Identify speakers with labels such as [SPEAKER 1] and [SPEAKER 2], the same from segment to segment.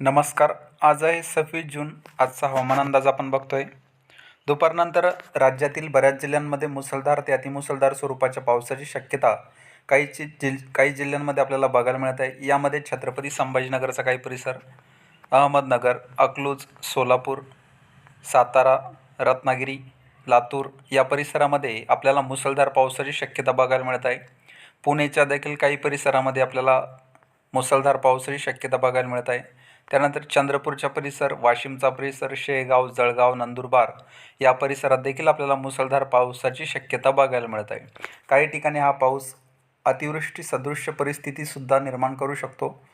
[SPEAKER 1] नमस्कार. आज आहे सव्वीस जून. आजचा हवामान अंदाज आपण बघतोय. दुपारनंतर राज्यातील बऱ्याच जिल्ह्यांमध्ये मुसळधार ते अतिमुसळधार स्वरूपाच्या पावसाची शक्यता काही जिल काही जिल्ह्यांमध्ये आपल्याला बघायला मिळत आहे. यामध्ये छत्रपती संभाजीनगरचा काही परिसर अहमदनगर अकलूज सोलापूर सातारा रत्नागिरी लातूर या परिसरामध्ये आपल्याला मुसळधार पावसाची शक्यता बघायला मिळत आहे. पुणेच्या देखील काही परिसरामध्ये आपल्याला मुसळधार पावसाची शक्यता बघायला मिळत आहे. त्यानंतर चंद्रपूरचा परिसर वाशिमचा परिसर शेगाव जळगाव नंदुरबार या परिसरात देखील आपल्याला मुसळधार पावसाची शक्यता बघायला मिळत आहे. काही ठिकाणी हा पाऊस अतिवृष्टी सदृश्य परिस्थितीसुद्धा निर्माण करू शकतो.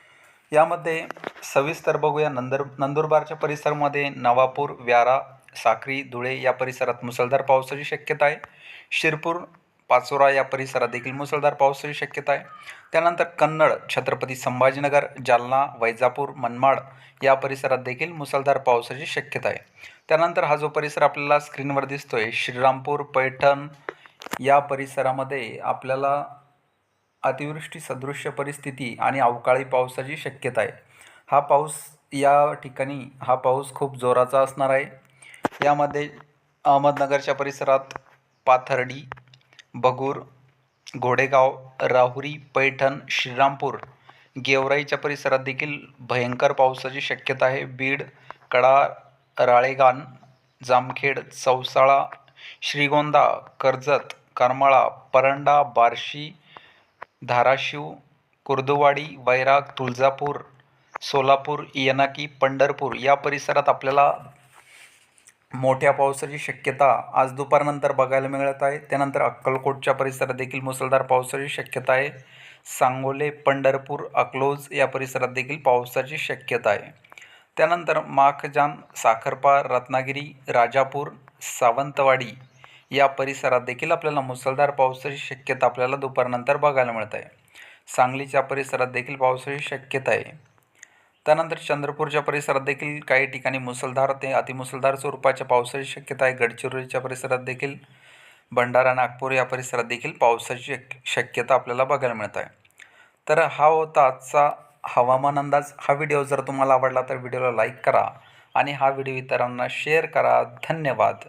[SPEAKER 1] यामध्ये सविस्तर बघूया. नंदर नंदुरबारच्या परिसरामध्ये नवापूर व्यारा साक्री धुळे या परिसरात मुसळधार पावसाची शक्यता आहे. शिरपूर पाचोरा या परिसरात देखील मुसळधार पावसाची शक्यता आहे. त्यानंतर कन्नड छत्रपती संभाजीनगर जालना वैजापूर मनमाड या परिसरात देखील मुसळधार पावसाची शक्यता आहे. त्यानंतर हा जो परिसर आपल्याला स्क्रीनवर दिसतोय श्रीरामपूर पैठण या परिसरामध्ये आपल्याला अतिवृष्टी सदृश्य परिस्थिती आणि अवकाळी पावसाची शक्यता आहे. हा पाऊस या ठिकाणी हा पाऊस खूप जोराचा असणार आहे. यामध्ये अहमदनगरच्या परिसरात पाथर्डी बगूर घोडेगाव राहुरी पैठण श्रीरामपूर गेवराईच्या परिसरात देखील भयंकर पावसाची शक्यता आहे. बीड कडा राळेगान जामखेड चौसाळा श्रीगोंदा कर्जत करमाळा परंडा बार्शी धाराशिव कुर्दुवाडी वैराग तुळजापूर सोलापूर येनाकी पंढरपूर या परिसरात आपल्याला मोठ्या पावसाची शक्यता आज दुपारनंतर बघायला मिळत आहे. त्यानंतर अक्कलकोटच्या परिसरात देखील मुसळधार पावसाची शक्यता आहे. सांगोले पंढरपूर अकलोज या परिसरात देखील पावसाची शक्यता आहे. त्यानंतर माखजान साखरपा रत्नागिरी राजापूर सावंतवाडी या परिसरात देखील आपल्याला मुसळधार पावसाची शक्यता आपल्याला दुपारनंतर बघायला मिळत आहे. सांगलीच्या परिसरात देखील पावसाची शक्यता आहे. त्यानंतर चंद्रपूरच्या परिसरात देखील काही ठिकाणी मुसळधार ते अतिमुसळधार स्वरूपाच्या पावसाची शक्यता आहे. गडचिरोलीच्या परिसरात देखील भंडारा नागपूर या परिसरात देखील पावसाची शक्यता आपल्याला बघायला मिळत आहे. तर हा होता आजचा हवामान अंदाज. हा व्हिडिओ जर तुम्हाला आवडला तर व्हिडिओला लाईक करा आणि हा व्हिडिओ इतरांना शेअर करा. धन्यवाद.